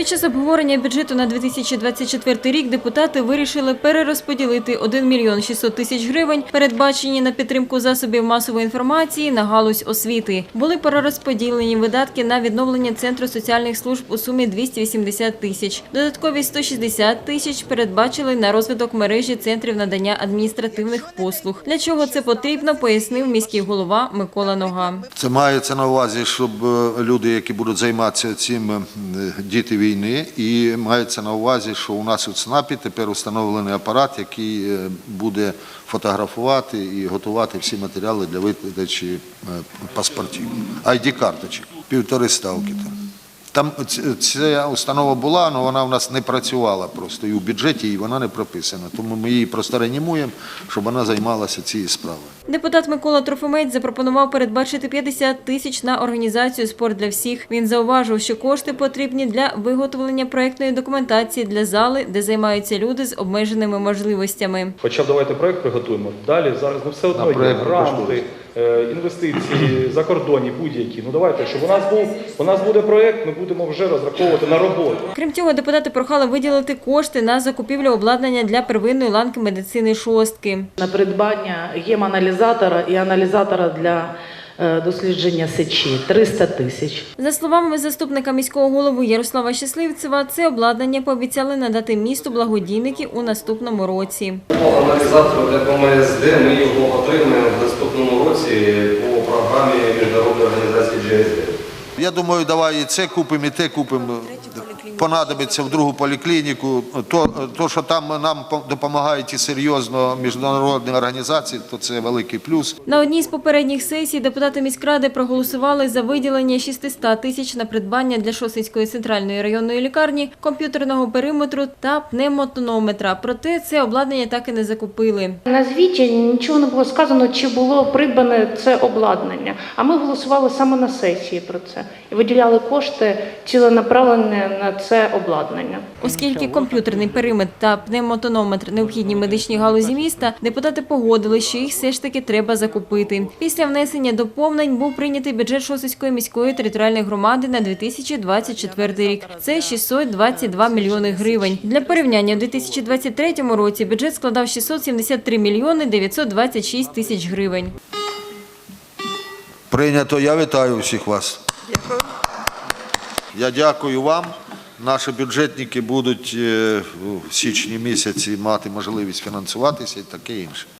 Під час обговорення бюджету на 2024 рік депутати вирішили перерозподілити 1 мільйон 600 тисяч гривень, передбачені на підтримку засобів масової інформації на галузь освіти. Були перерозподілені видатки на відновлення Центру соціальних служб у сумі 280 тисяч. Додаткові 160 тисяч передбачили на розвиток мережі центрів надання адміністративних послуг. Для чого це потрібно, пояснив міський голова Микола Нога. Це мається на увазі, щоб е, люди, які будуть займатися цим, е, діти війни, і мається на увазі, що у нас у ЦНАПі тепер встановлений апарат, який е, буде фотографувати і готувати всі матеріали для видачі е, паспортів, ID-карточок, півтори ставки там. Там ця установа була, але вона в нас не працювала просто і у бюджеті, і вона не прописана. Тому ми її просто реанімуємо, щоб вона займалася цією справою. Депутат Микола Трофимець запропонував передбачити 50 тисяч на організацію «Спорт для всіх». Він зауважив, що кошти потрібні для виготовлення проектної документації для зали, де займаються люди з обмеженими можливостями. Хоча давайте проект приготуємо. Далі зараз ну все одно є гранти, інвестиції закордонні будь-які. Ну давайте, щоб у нас був у нас буде проект, ми будемо вже розраховувати на роботу. Крім цього, депутати прохали виділити кошти на закупівлю обладнання для первинної ланки медицини шостки. на придбання єм-аналізатора і аналізатора для е, дослідження сечі 300 тисяч. За словами заступника міського голови Ярослава Щасливцева, це обладнання пообіцяли надати місту благодійники у наступному році. По аналізатору для ПМСД ми його отримаємо в наступному році по програмі Міжнародної організації GSD. Я думаю, давай і це купимо, і те купимо. Понадобиться в другу поліклініку. То, то, що там нам по- допомагають і серйозно міжнародні організації, то це великий плюс. На одній з попередніх сесій депутати міськради проголосували за виділення 600 тисяч на придбання для Шосинської центральної районної лікарні комп'ютерного периметру та пневмотонометра. Проте це обладнання так і не закупили. На звіті нічого не було сказано, чи було придбане це обладнання. А ми голосували саме на сесії про це і виділяли кошти ціленаправлені на це обладнання. Оскільки комп'ютерний периметр та пневмотонометр необхідні медичній галузі міста, депутати погодили, що їх все ж таки треба закупити. Після внесення доповнень був прийнятий бюджет Шосицької міської територіальної громади на 2024 рік. Це 622 мільйони гривень. Для порівняння у 2023 році бюджет складав 673 мільйони 926 тисяч гривень. Прийнято. Я вітаю всіх вас. Дякую. Я дякую вам. Наші бюджетники будуть е, в січні місяці мати можливість фінансуватися і таке інше.